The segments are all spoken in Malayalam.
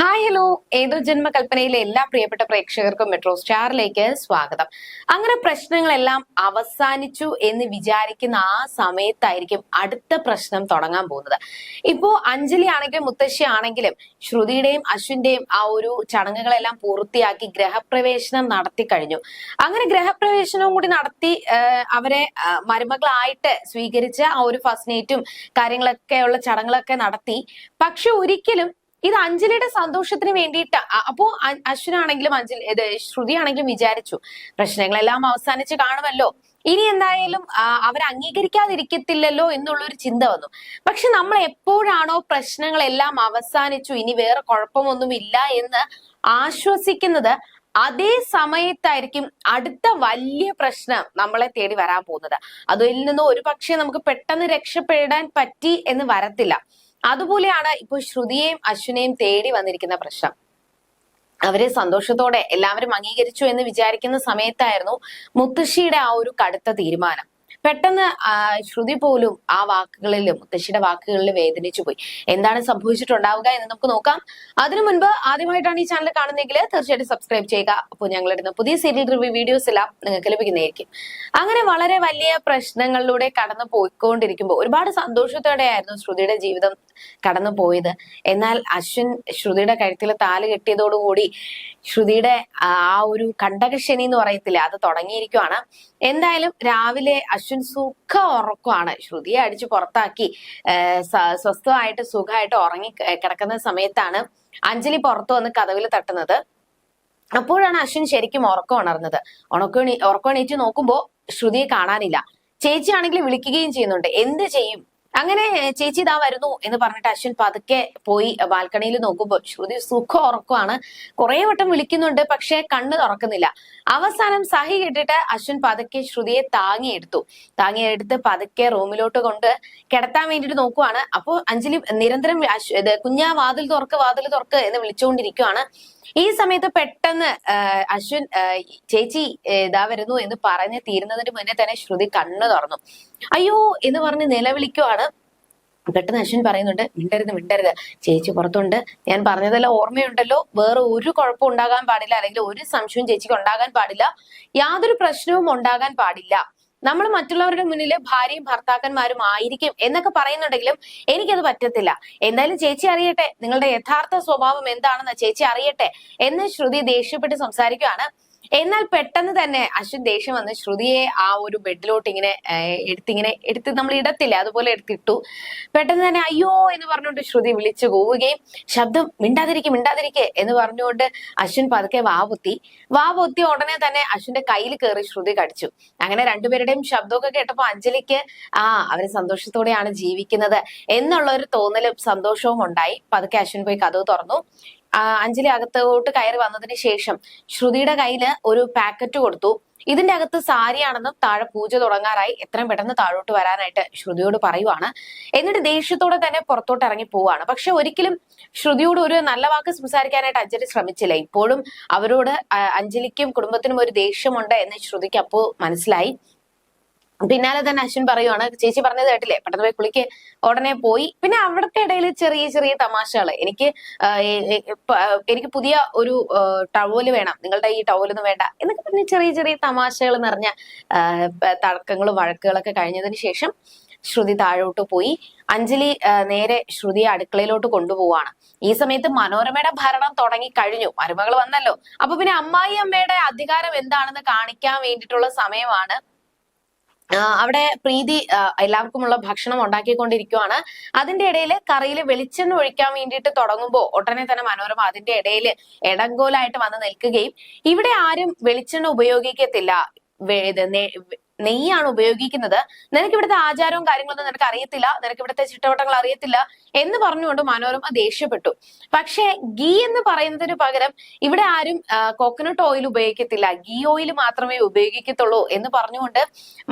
Hi hello. ഏതോ ജന്മകൽപ്പനയിലെ എല്ലാ പ്രിയപ്പെട്ട പ്രേക്ഷകർക്കും മെട്രോ സ്റ്റാറിലേക്ക് സ്വാഗതം. അങ്ങനെ പ്രശ്നങ്ങളെല്ലാം അവസാനിച്ചു എന്ന് വിചാരിക്കുന്ന ആ സമയത്തായിരിക്കും അടുത്ത പ്രശ്നം തുടങ്ങാൻ പോകുന്നത്. ഇപ്പോ അഞ്ജലി ആണെങ്കിലും മുത്തശ്ശി ആണെങ്കിലും ശ്രുതിയുടെയും അശ്വിന്റെയും ആ ഒരു ചടങ്ങുകളെല്ലാം പൂർത്തിയാക്കി ഗ്രഹപ്രവേശനം നടത്തി കഴിഞ്ഞു. അങ്ങനെ ഗ്രഹപ്രവേശനവും കൂടി നടത്തി അവരെ മരുമകളായിട്ട് സ്വീകരിച്ച ആ ഒരു ഫസ്റ്റ് നൈറ്റും കാര്യങ്ങളൊക്കെ ഉള്ള ചടങ്ങുകളൊക്കെ നടത്തി. പക്ഷെ ഒരിക്കലും ഇത് അഞ്ജലിയുടെ സന്തോഷത്തിന് വേണ്ടിയിട്ട് അപ്പോ അശ്വിനാണെങ്കിലും അഞ്ജലി ഇത് ശ്രുതി ആണെങ്കിലും വിചാരിച്ചു. പ്രശ്നങ്ങളെല്ലാം അവസാനിച്ച് കാണുമല്ലോ. ഇനി എന്തായാലും അവർ അംഗീകരിക്കാതിരിക്കത്തില്ലല്ലോ എന്നുള്ളൊരു ചിന്ത വന്നു. പക്ഷെ നമ്മൾ എപ്പോഴാണോ പ്രശ്നങ്ങളെല്ലാം അവസാനിച്ചു ഇനി വേറെ കുഴപ്പമൊന്നുമില്ല എന്ന് ആശ്വസിക്കുന്നത് അതേ സമയത്തായിരിക്കും അടുത്ത വലിയ പ്രശ്നം നമ്മളെ തേടി വരാൻ പോകുന്നത്. അതിൽ നിന്ന് ഒരു പക്ഷേ നമുക്ക് പെട്ടെന്ന് രക്ഷപ്പെടാൻ പറ്റി എന്ന് വരത്തില്ല. അതുപോലെയാണ് ഇപ്പൊ ശ്രുതിയെയും അശ്വിനെയും തേടി വന്നിരിക്കുന്ന പ്രശ്നം. അവരെ സന്തോഷത്തോടെ എല്ലാവരും അംഗീകരിച്ചു എന്ന് വിചാരിക്കുന്ന സമയത്തായിരുന്നു മുത്തശ്ശിയുടെ ആ ഒരു കടുത്ത തീരുമാനം. പെട്ടെന്ന് ശ്രുതി പോലും ആ വാക്കുകളിലും മുത്തശ്ശിയുടെ വാക്കുകളിൽ വേദനിച്ചു പോയി. എന്താണ് സംഭവിച്ചിട്ടുണ്ടാവുക എന്ന് നമുക്ക് നോക്കാം. അതിനു മുൻപ് ആദ്യമായിട്ടാണ് ഈ ചാനൽ കാണുന്നെങ്കിൽ തീർച്ചയായിട്ടും സബ്സ്ക്രൈബ് ചെയ്യുക. അപ്പോൾ ഞങ്ങൾ ഇടുന്ന പുതിയ സീരിയൽ റിവ്യൂ വീഡിയോസ് എല്ലാം നിങ്ങൾക്ക് ലഭിക്കുന്നതായിരിക്കും. അങ്ങനെ വളരെ വലിയ പ്രശ്നങ്ങളിലൂടെ കടന്നു പോയിക്കൊണ്ടിരിക്കുമ്പോൾ ഒരുപാട് സന്തോഷത്തോടെയായിരുന്നു ശ്രുതിയുടെ ജീവിതം കടന്നു പോയത്. എന്നാൽ അശ്വിൻ ശ്രുതിയുടെ കഴുത്തിൽ താൽ കെട്ടിയതോടുകൂടി ശ്രുതിയുടെ ആ ഒരു കണ്ടകശനി എന്ന് പറയത്തില്ല അത് തുടങ്ങിയിരിക്കുവാണ്. എന്തായാലും രാവിലെ അശ്വിൻ സുഖ ഉറക്കുവാണ്. ശ്രുതിയെ അടിച്ച് പുറത്താക്കി സ്വസ്ഥമായിട്ട് സുഖമായിട്ട് ഉറങ്ങി കിടക്കുന്ന സമയത്താണ് അഞ്ജലി പുറത്തു വന്ന് കഥവിൽ തട്ടുന്നത്. അപ്പോഴാണ് അശ്വിൻ ശരിക്കും ഉറക്കം ഉണർന്നത്. ഉണക്കണി ഉറക്കണീറ്റ് നോക്കുമ്പോൾ ശ്രുതിയെ കാണാനില്ല. ചേച്ചിയാണെങ്കിൽ വിളിക്കുകയും ചെയ്യുന്നുണ്ട്. എന്ത് ചെയ്യും? അങ്ങനെ ചേച്ചി ഇതാ വരുന്നു എന്ന് പറഞ്ഞിട്ട് അശ്വിൻ പതുക്കെ പോയി ബാൽക്കണിയിൽ നോക്കുമ്പോൾ ശ്രുതി സുഖം ഉറക്കമാണ് കുറെ വട്ടം വിളിക്കുന്നുണ്ട് പക്ഷെ കണ്ണ് തുറക്കുന്നില്ല. അവസാനം സഹി കേട്ടിട്ട് അശ്വിൻ പതുക്കെ ശ്രുതിയെ താങ്ങിയെടുത്തു. താങ്ങിയെടുത്ത് പതുക്കെ റൂമിലോട്ട് കൊണ്ട് കിടത്താൻ വേണ്ടിയിട്ട് നോക്കുവാണ്. അപ്പോൾ അഞ്ജലി നിരന്തരം കുഞ്ഞാ വാതിൽ തുറക്ക് വാതിൽ തുറക്ക് എന്ന് വിളിച്ചുകൊണ്ടിരിക്കുവാണ്. ഈ സമയത്ത് പെട്ടെന്ന് അശ്വിൻ ചേച്ചി ഇതാ വരുന്നു എന്ന് പറഞ്ഞ് തീരുന്നതിന് മുന്നേ തന്നെ ശ്രുതി കണ്ണു തുറന്നു. അയ്യോ എന്ന് പറഞ്ഞ് നിലവിളിക്കുവാണ്. പെട്ടെന്ന് അശ്വിൻ പറയുന്നുണ്ട് മിണ്ടരുത് മിണ്ടരുത്. ചേച്ചി പുറത്തുണ്ട്. ഞാൻ പറഞ്ഞതെല്ലാം ഓർമ്മയുണ്ടല്ലോ. വേറെ ഒരു കുഴപ്പം ഉണ്ടാകാൻ പാടില്ല. അല്ലെങ്കിൽ ഒരു സംശയവും ചേച്ചിക്ക് ഉണ്ടാകാൻ പാടില്ല. യാതൊരു പ്രശ്നവും ഉണ്ടാകാൻ പാടില്ല. നമ്മൾ മറ്റുള്ളവരുടെ മുന്നിൽ ഭാര്യയും ഭർത്താക്കന്മാരും ആയിരിക്കും എന്നൊക്കെ പറയുന്നുണ്ടെങ്കിലും എനിക്കത് പറ്റത്തില്ല. എന്തായാലും ചേച്ചി അറിയട്ടെ നിങ്ങളുടെ യഥാർത്ഥ സ്വഭാവം എന്താണെന്ന് ചേച്ചി അറിയട്ടെ എന്ന് ശ്രുതി ദേഷ്യപ്പെട്ട് സംസാരിക്കുകയാണ് എന്നാൽ പെട്ടെന്ന് തന്നെ അശ്വിൻ ദേഷ്യം വന്ന് ശ്രുതിയെ ആ ഒരു ബെഡിലോട്ട് ഇങ്ങനെ എടുത്തിങ്ങനെ എടുത്ത് നമ്മൾ ഇടത്തില്ല അതുപോലെ എടുത്തിട്ടു. പെട്ടെന്ന് തന്നെ അയ്യോ എന്ന് പറഞ്ഞുകൊണ്ട് ശ്രുതി വിളിച്ചു പോവുകയും ശബ്ദം മിണ്ടാതിരിക്കെ മിണ്ടാതിരിക്കെ എന്ന് പറഞ്ഞുകൊണ്ട് അശ്വിൻ പതുക്കെ വാ പൊത്തി. വാ പൊത്തി ഉടനെ തന്നെ അശ്വിന്റെ കയ്യിൽ കയറി ശ്രുതി കടിച്ചു. അങ്ങനെ രണ്ടുപേരുടെയും ശബ്ദമൊക്കെ കേട്ടപ്പോൾ അഞ്ജലിക്ക് ആ അവർ സന്തോഷത്തോടെയാണ് ജീവിക്കുന്നത് എന്നുള്ള ഒരു തോന്നലും സന്തോഷവും ഉണ്ടായി. പതുക്കെ അശ്വിൻ പോയി കഥവ് തുറന്നു. അഞ്ജലി അകത്തോട്ട് കയറി വന്നതിന് ശേഷം ശ്രുതിയുടെ കയ്യിൽ ഒരു പാക്കറ്റ് കൊടുത്തു. ഇതിന്റെ അകത്ത് സാരിയാണെന്നും താഴെ പൂജ തുടങ്ങാറായി. എത്രയും പെട്ടെന്ന് താഴോട്ട് വരാനായിട്ട് ശ്രുതിയോട് പറയുവാണ്. എന്നിട്ട് ദേഷ്യത്തോടെ തന്നെ പുറത്തോട്ട് ഇറങ്ങി പോവാണ്. പക്ഷെ ഒരിക്കലും ശ്രുതിയോട് ഒരു നല്ല വാക്ക് സംസാരിക്കാനായിട്ട് അഞ്ജലി ശ്രമിച്ചില്ല. ഇപ്പോഴും അവരോട് അഞ്ജലിക്കും കുടുംബത്തിനും ഒരു ദേഷ്യമുണ്ട് എന്ന് ശ്രുതിക്ക് അപ്പോ മനസ്സിലായി. പിന്നാലെ തന്നെ അശ്വിൻ പറയുവാണ് ചേച്ചി പറഞ്ഞത് കേട്ടില്ലേ? പെട്ടെന്ന് പോയി കുളിക്ക്. ഉടനെ പോയി. പിന്നെ അവിടുത്തെ ഇടയിൽ ചെറിയ ചെറിയ തമാശകൾ എനിക്ക് എനിക്ക് പുതിയ ഒരു ടവൽ വേണം. നിങ്ങളുടെ ഈ ടവലൊന്നും വേണ്ട എന്നൊക്കെ പറഞ്ഞ് ചെറിയ ചെറിയ തമാശകൾ നിറഞ്ഞ തടക്കങ്ങളും വഴക്കുകളൊക്കെ കഴിഞ്ഞതിന് ശേഷം ശ്രുതി താഴോട്ട് പോയി. അഞ്ജലി നേരെ ശ്രുതിയെ അടുക്കളയിലോട്ട് കൊണ്ടുപോവാണ്. ഈ സമയത്ത് മനോരമയുടെ ഭരണം തുടങ്ങി കഴിഞ്ഞു. മരുമകൾ വന്നല്ലോ. അപ്പൊ പിന്നെ അമ്മായി അമ്മയുടെ അധികാരം എന്താണെന്ന് കാണിക്കാൻ വേണ്ടിയിട്ടുള്ള സമയമാണ് അവിടെ പ്രീതി എല്ലാവർക്കുമുള്ള ഭക്ഷണം ഉണ്ടാക്കിക്കൊണ്ടിരിക്കുവാണ്. അതിന്റെ ഇടയിൽ കറിയിൽ വെളിച്ചെണ്ണ ഒഴിക്കാൻ വേണ്ടിയിട്ട് തുടങ്ങുമ്പോൾ ഉടനെ തന്നെ മനോരമ അതിന്റെ ഇടയിൽ എടങ്കോലായിട്ട് വന്ന് നിൽക്കുകയും. ഇവിടെ ആരും വെളിച്ചെണ്ണ ഉപയോഗിക്കത്തില്ല. നെയ്യാണ് ഉപയോഗിക്കുന്നത്. നിനക്ക് ഇവിടുത്തെ ആചാരവും കാര്യങ്ങളൊന്നും നിനക്ക് അറിയത്തില്ല. നിനക്ക് ഇവിടുത്തെ ചിട്ടവട്ടങ്ങൾ അറിയത്തില്ല എന്ന് പറഞ്ഞുകൊണ്ട് മനോരമ ദേഷ്യപ്പെട്ടു. പക്ഷേ ഗീ എന്ന് പറയുന്നതിന് പകരം ഇവിടെ ആരും കോക്കനട്ട് ഓയിൽ ഉപയോഗിക്കത്തില്ല. ഗീ ഓയിൽ മാത്രമേ ഉപയോഗിക്കത്തുള്ളൂ എന്ന് പറഞ്ഞുകൊണ്ട്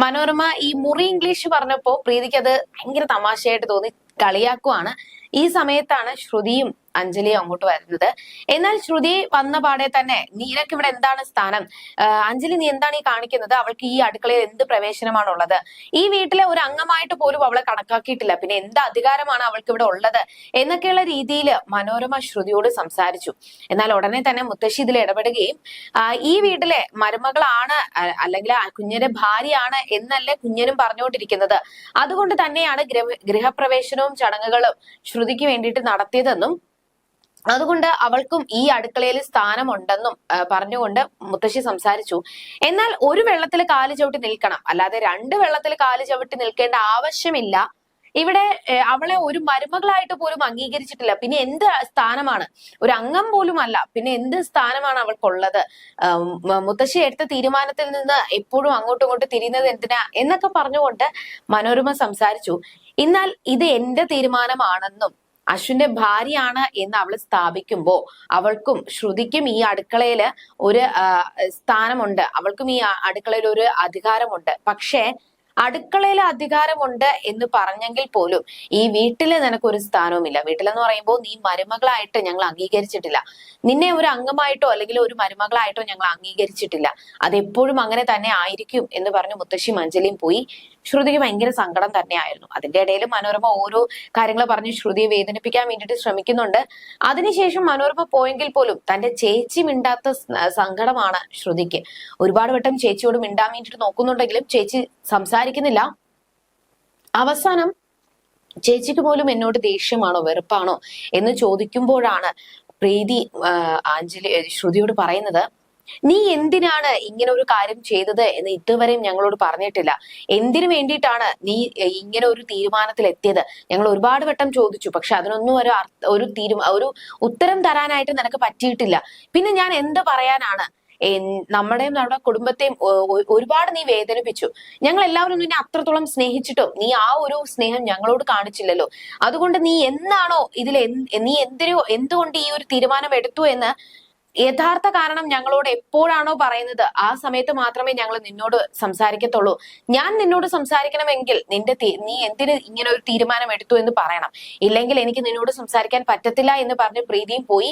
മനോരമ ഈ മുറി ഇംഗ്ലീഷ് പറഞ്ഞപ്പോൾ പ്രീതിക്ക് അത് ഭയങ്കര തമാശയായിട്ട് തോന്നി. കളിയാക്കുവാണ്. ഈ സമയത്താണ് ശ്രുതിയും അഞ്ജലിയും അങ്ങോട്ട് വരുന്നത്. എന്നാൽ ശ്രുതി വന്ന പാടെ തന്നെ നീനക്ക് ഇവിടെ എന്താണ് സ്ഥാനം? അഞ്ജലി നീ എന്താണ് ഈ കാണിക്കുന്നത്? അവൾക്ക് ഈ അടുക്കളയിൽ എന്ത് പ്രവേശനമാണ് ഉള്ളത്? ഈ വീട്ടിലെ ഒരു അംഗമായിട്ട് പോലും അവളെ കണക്കാക്കിയിട്ടില്ല. പിന്നെ എന്ത് അധികാരമാണ് അവൾക്ക് ഇവിടെ ഉള്ളത്? എന്നൊക്കെയുള്ള രീതിയിൽ മനോരമ ശ്രുതിയോട് സംസാരിച്ചു. എന്നാൽ ഉടനെ തന്നെ മുത്തശ്ശി ഇതിൽ ഇടപെടുകയും ഈ വീട്ടിലെ മരുമകളാണ് അല്ലെങ്കിൽ കുഞ്ഞിന്റെ ഭാര്യയാണ് എന്നല്ലേ കുഞ്ഞനും പറഞ്ഞുകൊണ്ടിരിക്കുന്നത്. അതുകൊണ്ട് തന്നെയാണ് ഗൃഹ ഗൃഹപ്രവേശനവും ചടങ്ങുകളും ശ്രുതിക്ക് വേണ്ടിയിട്ട് നടത്തിയതെന്നും അതുകൊണ്ട് അവൾക്കും ഈ അടുക്കളയിൽ സ്ഥാനമുണ്ടെന്നും പറഞ്ഞുകൊണ്ട് മുത്തശ്ശി സംസാരിച്ചു. എന്നാൽ ഒരു വെള്ളത്തിൽ കാൽ ചവിട്ടി നിൽക്കണം. അല്ലാതെ രണ്ട് വെള്ളത്തിൽ കാൽ ചവിട്ടി നിൽക്കേണ്ട ആവശ്യമില്ല. ഇവിടെ അവളെ ഒരു മരുമകളായിട്ട് പോലും അംഗീകരിച്ചിട്ടില്ല. പിന്നെ എന്ത് സ്ഥാനമാണ്? ഒരു അംഗം പോലും അല്ല പിന്നെ എന്ത് സ്ഥാനമാണ് അവൾക്കുള്ളത്? മുത്തശ്ശി എടുത്ത തീരുമാനത്തിൽ നിന്ന് എപ്പോഴും അങ്ങോട്ടും ഇങ്ങോട്ടും തിരിയുന്നത് എന്തിനാ? എന്നൊക്കെ പറഞ്ഞുകൊണ്ട് മനോരമ സംസാരിച്ചു. എന്നാൽ ഇത് എന്റെ തീരുമാനമാണെന്നും അശ്വിന്റെ ഭാര്യയാണ് എന്ന് അവൾ സ്ഥാപിക്കുമ്പോൾ അവൾക്കും ശ്രുതിക്കും ഈ അടുക്കളയിൽ ഒരു സ്ഥാനമുണ്ട്. അവൾക്കും ഈ അടുക്കളയിൽ ഒരു അധികാരമുണ്ട്. പക്ഷേ അടുക്കളയിൽ അധികാരമുണ്ട് എന്ന് പറഞ്ഞെങ്കിൽ പോലും ഈ വീട്ടിൽ നിനക്കൊരു സ്ഥാനവുമില്ല. വീട്ടിലെന്ന് പറയുമ്പോൾ നീ മരുമകളായിട്ട് ഞങ്ങൾ അംഗീകരിച്ചിട്ടില്ല. നിന്നെ ഒരു അംഗമായിട്ടോ അല്ലെങ്കിൽ ഒരു മരുമകളായിട്ടോ ഞങ്ങൾ അംഗീകരിച്ചിട്ടില്ല. അതെപ്പോഴും അങ്ങനെ തന്നെ ആയിരിക്കും എന്ന് പറഞ്ഞു മുത്തശ്ശി മഞ്ജലിയും പോയി. ശ്രുതിക്ക് ഭയങ്കര സങ്കടം തന്നെയായിരുന്നു. അതിന്റെ ഇടയിൽ മനോരമ ഓരോ കാര്യങ്ങൾ പറഞ്ഞ് ശ്രുതിയെ വേദനിപ്പിക്കാൻ വേണ്ടിയിട്ട് ശ്രമിക്കുന്നുണ്ട്. അതിനുശേഷം മനോരമ പോയെങ്കിൽ പോലും തന്റെ ചേച്ചി മിണ്ടാത്ത സങ്കടമാണ് ശ്രുതിക്ക്. ഒരുപാട് വട്ടം ചേച്ചിയോട് മിണ്ടാൻ വേണ്ടിയിട്ട് നോക്കുന്നുണ്ടെങ്കിലും ചേച്ചി സംസാരിക്കുന്നില്ല. അവസാനം ചേച്ചിക്ക് പോലും എന്നോട് ദേഷ്യമാണോ വെറുപ്പാണോ? എന്ന് ചോദിക്കുമ്പോഴാണ് പ്രീതി ആഞ്ജലി ശ്രുതിയോട് പറയുന്നത് നീ എന്തിനാണ് ഇങ്ങനെ ഒരു കാര്യം ചെയ്തത് എന്ന് ഇതുവരെയും ഞങ്ങളോട് പറഞ്ഞിട്ടില്ല. എന്തിനു വേണ്ടിയിട്ടാണ് നീ ഇങ്ങനെ ഒരു തീരുമാനത്തിൽ എത്തിയത് ഞങ്ങൾ ഒരുപാട് വട്ടം ചോദിച്ചു പക്ഷെ അതിനൊന്നും ഒരു ഒരു തീരുമാ ഒരു ഉത്തരം തരാനായിട്ട് നിനക്ക് പറ്റിയിട്ടില്ല. പിന്നെ ഞാൻ എന്ത് പറയാനാണ്? നമ്മുടെയും നമ്മുടെ കുടുംബത്തെയും ഒരുപാട് നീ വേദനിപ്പിച്ചു. ഞങ്ങൾ എല്ലാവരും നിന്നെ അത്രത്തോളം സ്നേഹിച്ചിട്ടോ? നീ ആ ഒരു സ്നേഹം ഞങ്ങളോട് കാണിച്ചില്ലല്ലോ. അതുകൊണ്ട് നീ എന്നാണോ ഇതിൽ നീ എന്തിനോ എന്തുകൊണ്ട് ഈ ഒരു തീരുമാനം എടുത്തു എന്ന് യഥാർത്ഥ കാരണം ഞങ്ങളോട് എപ്പോഴാണോ പറയുന്നത് ആ സമയത്ത് മാത്രമേ ഞങ്ങൾ നിന്നോട് സംസാരിക്കത്തുള്ളൂ. ഞാൻ നിന്നോട് സംസാരിക്കണമെങ്കിൽ നിന്റെ നീ എന്തിന് ഇങ്ങനെ ഒരു തീരുമാനം എടുത്തു എന്ന് പറയണം. ഇല്ലെങ്കിൽ എനിക്ക് നിന്നോട് സംസാരിക്കാൻ പറ്റത്തില്ല എന്ന് പറഞ്ഞ് പ്രീതിയും പോയി.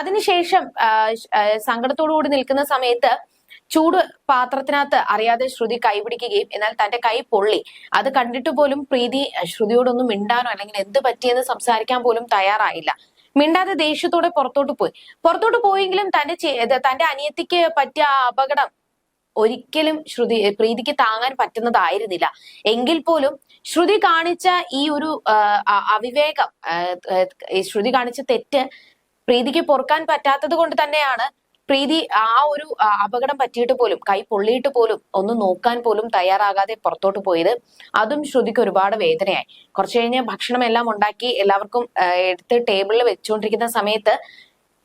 അതിനുശേഷം സങ്കടത്തോടു കൂടി നിൽക്കുന്ന സമയത്ത് ചൂട് പാത്രത്തിനകത്ത് അറിയാതെ ശ്രുതി കൈ പിടിക്കുകയും എന്നാൽ തന്റെ കൈ പൊള്ളി. അത് കണ്ടിട്ട് പോലും പ്രീതി ശ്രുതിയോടൊന്നും മിണ്ടാനോ അല്ലെങ്കിൽ എന്ത് പറ്റിയെന്ന് സംസാരിക്കാൻ പോലും തയ്യാറായില്ല. മിണ്ടാതെ ദേഷ്യത്തോടെ പുറത്തോട്ട് പോയി. പുറത്തോട്ട് പോയെങ്കിലും തന്റെ തന്റെ അനിയത്തിക്ക് പറ്റിയ അപകടം ഒരിക്കലും ശ്രുതി പ്രീതിക്ക് താങ്ങാൻ പറ്റുന്നതായിരുന്നില്ല. എങ്കിൽ പോലും ശ്രുതി കാണിച്ച ഈ ഒരു അവിവേകം ശ്രുതി കാണിച്ച തെറ്റ് പ്രീതിക്ക് പൊറുക്കാൻ പറ്റാത്തത് കൊണ്ട് തന്നെയാണ് പ്രീതി ആ ഒരു അപകടം പറ്റിയിട്ട് പോലും കൈ പൊള്ളിയിട്ട് പോലും ഒന്ന് നോക്കാൻ പോലും തയ്യാറാകാതെ പുറത്തോട്ട് പോയത് അതും ശ്രുതിക്ക് ഒരുപാട് വേദനയായി. കുറച്ചു കഴിഞ്ഞ് ഭക്ഷണം എല്ലാം ഉണ്ടാക്കി എല്ലാവർക്കും എടുത്ത് ടേബിളിൽ വെച്ചുകൊണ്ടിരിക്കുന്ന സമയത്ത്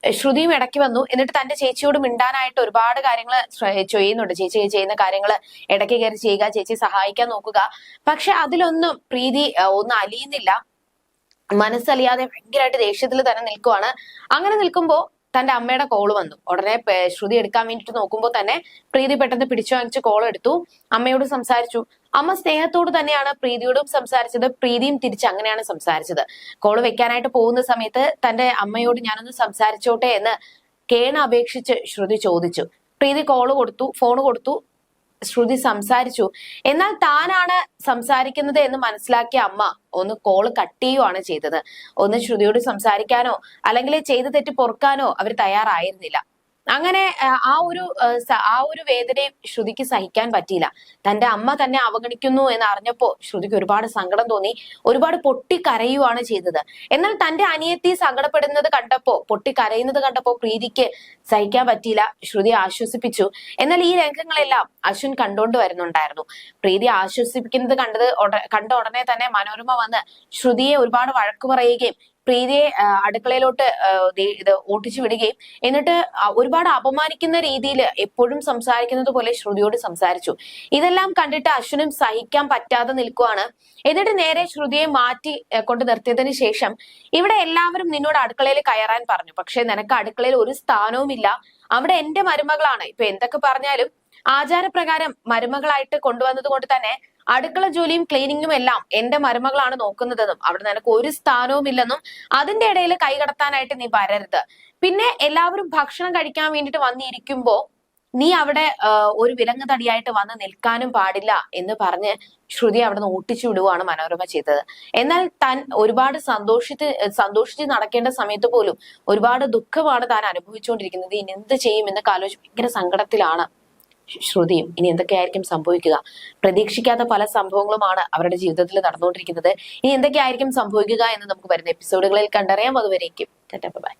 ശ്രുതിയും ഇടയ്ക്ക് വന്നു. എന്നിട്ട് തന്റെ ചേച്ചിയോട് മിണ്ടാനായിട്ട് ഒരുപാട് കാര്യങ്ങൾ ചെയ്യുന്നുണ്ട്. ചേച്ചി ചെയ്യുന്ന കാര്യങ്ങൾ ഇടയ്ക്ക് കയറി ചെയ്യുക ചേച്ചി സഹായിക്കാൻ നോക്കുക. പക്ഷെ അതിലൊന്നും പ്രീതി ഒന്നും അലിയുന്നില്ല. മനസ്സലിയാതെ ഭയങ്കരമായിട്ട് ദേഷ്യത്തിൽ തന്നെ നിൽക്കുവാണ്. അങ്ങനെ നിൽക്കുമ്പോ തന്റെ അമ്മയുടെ കോൾ വന്നു. ഉടനെ ശ്രുതി എടുക്കാൻ വേണ്ടിട്ട് നോക്കുമ്പോൾ തന്നെ പ്രീതി പെട്ടെന്ന് പിടിച്ചു വാങ്ങിച്ച് കോൾ എടുത്തു. അമ്മയോട് സംസാരിച്ചു. അമ്മ സ്നേഹത്തോട് തന്നെയാണ് പ്രീതിയോടും സംസാരിച്ചത്. പ്രീതിയും തിരിച്ച് അങ്ങനെയാണ് സംസാരിച്ചത്. കോൾ വെക്കാനായിട്ട് പോകുന്ന സമയത്ത് തന്റെ അമ്മയോട് ഞാനൊന്ന് സംസാരിച്ചോട്ടെ എന്ന് കേണ അപേക്ഷിച്ച് ശ്രുതി ചോദിച്ചു. പ്രീതി കോൾ കൊടുത്തു ഫോൺ കൊടുത്തു. ശ്രുതി സംസാരിച്ചു. എന്നാൽ താനാണ് സംസാരിക്കുന്നത് എന്ന് മനസ്സിലാക്കിയ അമ്മ ഒന്ന് കോൾ കട്ട് ചെയ്യുവാണ് ചെയ്തത്. ഒന്ന് ശ്രുതിയോട് സംസാരിക്കാനോ അല്ലെങ്കിൽ ചെയ്ത തെറ്റ് പൊറുക്കാനോ അവർ തയ്യാറായിരുന്നില്ല. അങ്ങനെ ആ, ഒരു ആ, ഒരു വേദനയും ശ്രുതിക്ക് സഹിക്കാൻ പറ്റിയില്ല. തന്റെ അമ്മ തന്നെ അവഗണിക്കുന്നു എന്ന് അറിഞ്ഞപ്പോ ശ്രുതിക്ക് ഒരുപാട് സങ്കടം തോന്നി. ഒരുപാട് പൊട്ടിക്കരയുവാണ് ചെയ്തത്. എന്നാൽ തന്റെ അനിയത്തി സങ്കടപ്പെടുന്നത് കണ്ടപ്പോ പൊട്ടിക്കരയുന്നത് കണ്ടപ്പോ പ്രീതിക്ക് സഹിക്കാൻ പറ്റിയില്ല. ശ്രുതി ആശ്വസിപ്പിച്ചു. എന്നാൽ ഈ രംഗങ്ങളെല്ലാം അശ്വിൻ കണ്ടുകൊണ്ട് വരുന്നുണ്ടായിരുന്നു. പ്രീതി ആശ്വസിപ്പിക്കുന്നത് കണ്ടത് കണ്ട ഉടനെ തന്നെ മനോരമ വന്ന് ശ്രുതിയെ ഒരുപാട് വഴക്ക് പറയുകയും പ്രീതിയെ അടുക്കളയിലോട്ട് ഇത് ഓട്ടിച്ചു വിടുകയും എന്നിട്ട് ഒരുപാട് അപമാനിക്കുന്ന രീതിയിൽ എപ്പോഴും സംസാരിക്കുന്നത് പോലെ ശ്രുതിയോട് സംസാരിച്ചു. ഇതെല്ലാം കണ്ടിട്ട് അശ്വനും സഹിക്കാൻ പറ്റാതെ നിൽക്കുവാണ്. എന്നിട്ട് നേരെ ശ്രുതിയെ മാറ്റി കൊണ്ട് നിർത്തിയതിനു ശേഷം ഇവിടെ എല്ലാവരും നിന്നോട് അടുക്കളയിൽ കയറാൻ പറഞ്ഞു. പക്ഷെ നിനക്ക് അടുക്കളയിൽ ഒരു സ്ഥാനവുമില്ല. അവിടെ എന്റെ മരുമകളാണ്. ഇപ്പൊ എന്തൊക്കെ പറഞ്ഞാലും ആചാരപ്രകാരം മരുമകളായിട്ട് കൊണ്ടുവന്നത് കൊണ്ട് തന്നെ അടുക്കള ജോലിയും ക്ലീനിങ്ങും എല്ലാം എന്റെ മരുമകളാണ് നോക്കുന്നതെന്നും അവിടെ നിനക്ക് ഒരു സ്ഥാനവും ഇല്ലെന്നും അതിന്റെ ഇടയിൽ കൈകടത്താനായിട്ട് നീ വരരുത്. പിന്നെ എല്ലാവരും ഭക്ഷണം കഴിക്കാൻ വേണ്ടിട്ട് വന്നിരിക്കുമ്പോ നീ അവിടെ ഒരു വിലങ്ങ് തടിയായിട്ട് വന്ന് നിൽക്കാനും പാടില്ല എന്ന് പറഞ്ഞ് ശ്രുതി അവിടെ നിന്ന് ഓട്ടിച്ചു വിടുവാണ് മനോരമ ചെയ്തത്. എന്നാൽ താൻ ഒരുപാട് സന്തോഷിച്ച് സന്തോഷിച്ച് നടക്കേണ്ട സമയത്ത് പോലും ഒരുപാട് ദുഃഖമാണ് താൻ അനുഭവിച്ചുകൊണ്ടിരിക്കുന്നത്. ഇനി എന്ത് ചെയ്യും എന്നൊക്കെ ആലോചിച്ച് ഭയങ്കര സങ്കടത്തിലാണ്. ശ്രുതിയും. ഇനി എന്തൊക്കെയായിരിക്കും സംഭവിക്കുക? പ്രതീക്ഷിക്കാത്ത പല സംഭവങ്ങളുമാണ് അവരുടെ ജീവിതത്തിൽ നടന്നുകൊണ്ടിരിക്കുന്നത്. ഇനി എന്തൊക്കെയായിരിക്കും സംഭവിക്കുക എന്ന് നമുക്ക് വരുന്ന എപ്പിസോഡുകളിൽ കണ്ടറിയാം. അതുവരേക്കും. ബൈ.